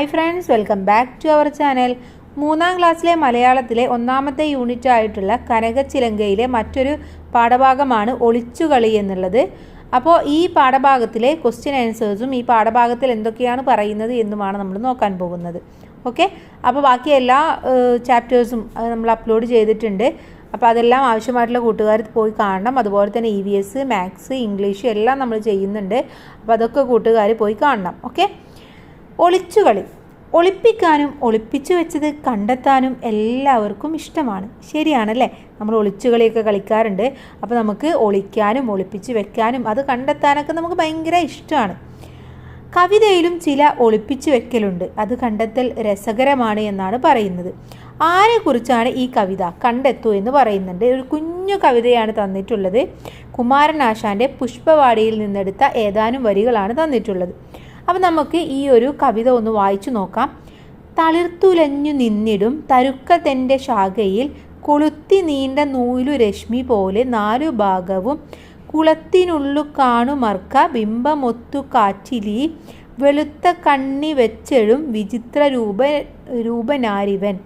Hi friends welcome back to our channel മൂന്നാം ക്ലാസ്സിലെ മലയാളത്തിലെ ഒന്നാമത്തെ യൂണിറ്റ് ആയിട്ടുള്ള കനകച്ചിലങ്കയിലെ മറ്റൊരു പാഠഭാഗമാണ് ഒളിച്ചുകളി എന്നുള്ളത്. അപ്പോൾ ഈ പാഠഭാഗത്തിലെ ക്വസ്റ്റ്യൻ ആൻസേഴ്സും ഈ പാഠഭാഗത്തിൽ എന്തൊക്കെയാണ് പറയുന്നത് എന്നുമാണ് നമ്മൾ നോക്കാൻ പോകുന്നത്. ഓക്കെ അപ്പോൾ ബാക്കി എല്ലാ ചാപ്റ്റേഴ്സും നമ്മൾ അപ്ലോഡ് ചെയ്തിട്ടുണ്ട്. അപ്പോൾ അതെല്ലാം ആവശ്യമായിട്ടുള്ള കൂട്ടുകാർ പോയി കാണണം. അതുപോലെ തന്നെ E V S maths English എല്ലാം നമ്മൾ ചെയ്യുന്നുണ്ട്. അപ്പോൾ അതൊക്കെ കൂട്ടുകാർ പോയി കാണണം. ഓക്കെ ഒളിച്ചുകളി ഒളിപ്പിക്കാനും ഒളിപ്പിച്ചു വെച്ചത് കണ്ടെത്താനും എല്ലാവർക്കും ഇഷ്ടമാണ്. ശരിയാണല്ലേ? നമ്മൾ ഒളിച്ചുകളിയൊക്കെ കളിക്കാറുണ്ട്. അപ്പോൾ നമുക്ക് ഒളിക്കാനും ഒളിപ്പിച്ചു വെക്കാനും അത് കണ്ടെത്താനൊക്കെ നമുക്ക് ഭയങ്കര ഇഷ്ടമാണ്. കവിതയിലും ചില ഒളിപ്പിച്ചു വെക്കലുണ്ട്. അത് കണ്ടെത്തൽ രസകരമാണ് എന്നാണ് പറയുന്നത്. ആരെക്കുറിച്ചാണ് ഈ കവിത? കണ്ടെത്തൂ എന്ന് പറയുന്നുണ്ട്. ഒരു കുഞ്ഞു കവിതയാണ് തന്നിട്ടുള്ളത്. കുമാരനാശാന്റെ പുഷ്പവാടിയിൽ നിന്നെടുത്ത ഏതാനും വരികളാണ് തന്നിട്ടുള്ളത്. അപ്പം നമുക്ക് ഈ ഒരു കവിത ഒന്ന് വായിച്ചു നോക്കാം. തളിർത്തുലഞ്ഞു നിന്നിടും തരുക്കതെന്റെ ശാഖയിൽ കൊളുത്തി നീണ്ട നൂലു രശ്മി പോലെ നാലു ഭാഗവും കുളത്തിനുള്ളു കാണുമർക്ക ബിംബമൊത്തു കാറ്റിലി വെളുത്ത കണ്ണി വെച്ചെഴും വിചിത്ര രൂപ രൂപനാരിവൻ.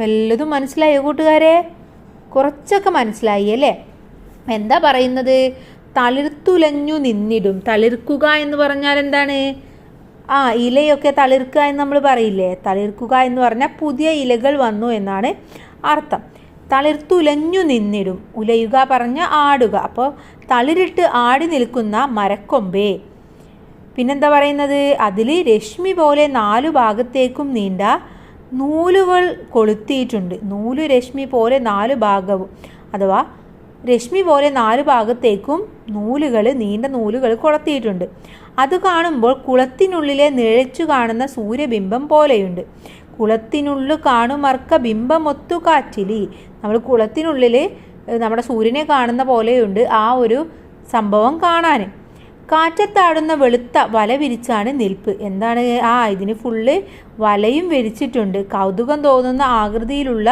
വല്ലതും മനസ്സിലായോ കൂട്ടുകാരെ? കുറച്ചൊക്കെ മനസ്സിലായി അല്ലേ? എന്താ പറയുന്നത്? തളിർത്തുലഞ്ഞു നിന്നിടും തളിർക്കുക എന്ന് പറഞ്ഞാൽ എന്താണ്? ആ ഇലയൊക്കെ തളിർക്കുക എന്ന് നമ്മൾ പറയില്ലേ? തളിർക്കുക എന്ന് പറഞ്ഞാൽ പുതിയ ഇലകൾ വന്നു എന്നാണ് അർത്ഥം. തളിർത്തുലഞ്ഞു നിന്നിടും. ഉലയുക പറഞ്ഞ ആടുക. അപ്പോൾ തളിരിട്ട് ആടി നിൽക്കുന്ന മരക്കൊമ്പേ. പിന്നെന്താ പറയുന്നത്? അതിൽ രശ്മി പോലെ നാലു ഭാഗത്തേക്കും നീണ്ട നൂലുകൾ കൊളുത്തിയിട്ടുണ്ട്. നൂലു രശ്മി പോലെ നാലു ഭാഗവും. അഥവാ രശ്മി പോലെ നാല് ഭാഗത്തേക്കും നൂലുകൾ നീണ്ട നൂലുകൾ കൊളത്തിയിട്ടുണ്ട്. അത് കാണുമ്പോൾ കുളത്തിനുള്ളിലെ നിഴച്ചു കാണുന്ന സൂര്യബിംബം പോലെയുണ്ട്. കുളത്തിനുള്ളിൽ കാണുമർക്ക ബിംബമൊത്തു കാറ്റിലി. നമ്മൾ കുളത്തിനുള്ളിൽ നമ്മുടെ സൂര്യനെ കാണുന്ന പോലെയുണ്ട് ആ ഒരു സംഭവം കാണാൻ കാറ്റത്താടുന്ന വെളുത്ത വല വിരിച്ചാണ് നിൽപ്പ്. എന്താണ് ആ ഇതിന് ഫുള്ള് വലയും വിരിച്ചിട്ടുണ്ട്. കൗതുകം തോന്നുന്ന ആകൃതിയിലുള്ള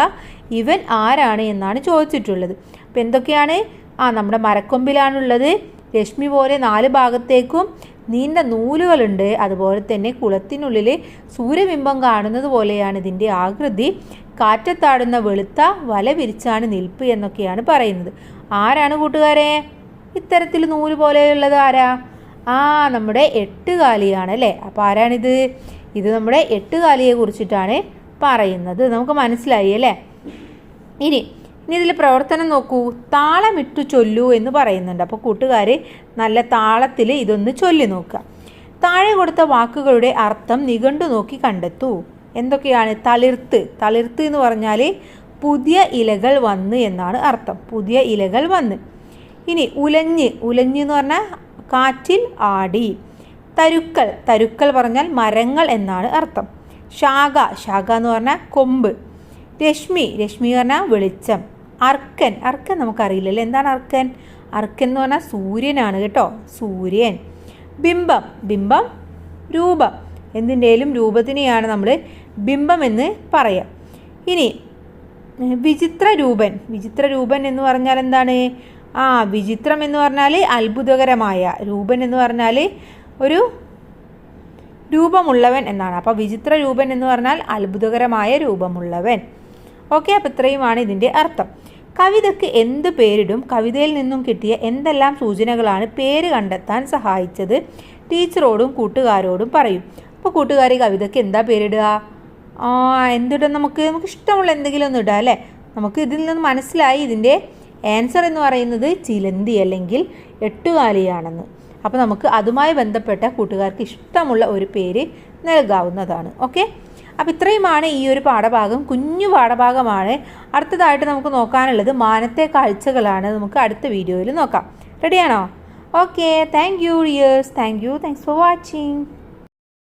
ഇവൻ ആരാണ് എന്നാണ് ചോദിച്ചിട്ടുള്ളത്. അപ്പം എന്തൊക്കെയാണ്? ആ നമ്മുടെ മരക്കൊമ്പിലാണുള്ളത്. രശ്മി പോലെ നാല് ഭാഗത്തേക്കും നീണ്ട നൂലുകളുണ്ട്. അതുപോലെ തന്നെ കുളത്തിനുള്ളിൽ സൂര്യബിംബം കാണുന്നത് പോലെയാണ് ഇതിന്റെ ആകൃതി. കാറ്റത്താടുന്ന വെളുത്ത വല വിരിച്ചാണ് നിൽപ്പ് എന്നൊക്കെയാണ് പറയുന്നത്. ആരാണ് കൂട്ടുകാരെ? ഇത്തരത്തിൽ നൂൽ പോലെയുള്ളത് ആരാ? ആ നമ്മുടെ എട്ടുകാലിയാണ് അല്ലേ? അപ്പോൾ ആരാണിത്? ഇത് നമ്മുടെ എട്ടുകാലിയെ കുറിച്ചിട്ടാണ് പറയുന്നത്. നമുക്ക് മനസ്സിലായി അല്ലേ? ഇനി ഇനി ഇതിൽ പ്രവർത്തനം നോക്കൂ. താളമിട്ടു ചൊല്ലൂ എന്ന് പറയുന്നുണ്ട്. അപ്പോൾ കൂട്ടുകാർ നല്ല താളത്തിൽ ഇതൊന്ന് ചൊല്ലി നോക്കുക. താഴെ കൊടുത്ത വാക്കുകളുടെ അർത്ഥം നിഘണ്ടു നോക്കി കണ്ടെത്തൂ. എന്തൊക്കെയാണ്? തളിർത്ത്. തളിർത്ത് എന്ന് പറഞ്ഞാൽ പുതിയ ഇലകൾ വന്ന് എന്നാണ് അർത്ഥം. പുതിയ ഇലകൾ വന്ന്. ഇനി ഉലഞ്ഞ്. ഉലഞ്ഞ് എന്ന് പറഞ്ഞാൽ കാറ്റിൽ ആടി. തരുക്കൾ. തരുക്കൾ പറഞ്ഞാൽ മരങ്ങൾ എന്നാണ് അർത്ഥം. ശാഖ. ശാഖ എന്ന് പറഞ്ഞാൽ കൊമ്പ്. രശ്മി. രശ്മി പറഞ്ഞാൽ വെളിച്ചം. അർക്കൻ അർക്കൻ നമുക്കറിയില്ലല്ലോ? എന്താണ് അർക്കൻ? അർക്കൻ എന്ന് പറഞ്ഞാൽ സൂര്യനാണ് കേട്ടോ. സൂര്യൻ. ബിംബം. ബിംബം രൂപം. എന്തിന്റെയും രൂപത്തിനെയാണ് നമ്മൾ ബിംബം എന്ന് പറയാം. ഇനി വിചിത്ര രൂപൻ. വിചിത്ര രൂപൻ എന്ന് പറഞ്ഞാൽ എന്താണ്? ആ വിചിത്രം എന്ന് പറഞ്ഞാൽ അത്ഭുതകരമായ രൂപൻ എന്ന് പറഞ്ഞാൽ ഒരു രൂപമുള്ളവൻ എന്നാണ്. അപ്പോൾ വിചിത്ര രൂപൻ എന്ന് പറഞ്ഞാൽ അത്ഭുതകരമായ രൂപമുള്ളവൻ. ഓക്കെ അപ്പോൾ ഇത്രയുമാണ് ഇതിന്റെ അർത്ഥം. കവിതയ്ക്ക് എന്ത് പേരിടും കവിതയിൽ നിന്നും കിട്ടിയ എന്തെല്ലാം സൂചനകളാണ് പേര് കണ്ടെത്താൻ സഹായിച്ചത് ടീച്ചറോടും കൂട്ടുകാരോടും പറയും. അപ്പോൾ കൂട്ടുകാരി കവിതയ്ക്ക് എന്താ പേരിടുക? ആ എന്തിടും നമുക്ക് നമുക്ക് ഇഷ്ടമുള്ള എന്തെങ്കിലും ഒന്ന് ഇടാം അല്ലേ? നമുക്ക് ഇതിൽ നിന്ന് മനസ്സിലായി ഇതിന്റെ ആൻസർ എന്ന് പറയുന്നത് ചിലന്തി അല്ലെങ്കിൽ എട്ടുകാലിയാണെന്ന്. അപ്പോൾ നമുക്ക് അതുമായി ബന്ധപ്പെട്ട കൂട്ടുകാർക്ക് ഇഷ്ടമുള്ള ഒരു പേര് നൽകാവുന്നതാണ്. ഓക്കെ? അപ്പോൾ ഇത്രയുമാണ് ഈ ഒരു പാഠഭാഗം. കുഞ്ഞു പാഠഭാഗമാണ്. അടുത്തതായിട്ട് നമുക്ക് നോക്കാനുള്ളത് മാനത്തെ കാഴ്ചകളാണ്. നമുക്ക് അടുത്ത വീഡിയോയിൽ നോക്കാം. റെഡിയാണോ okay thank you dears thank you thanks for watching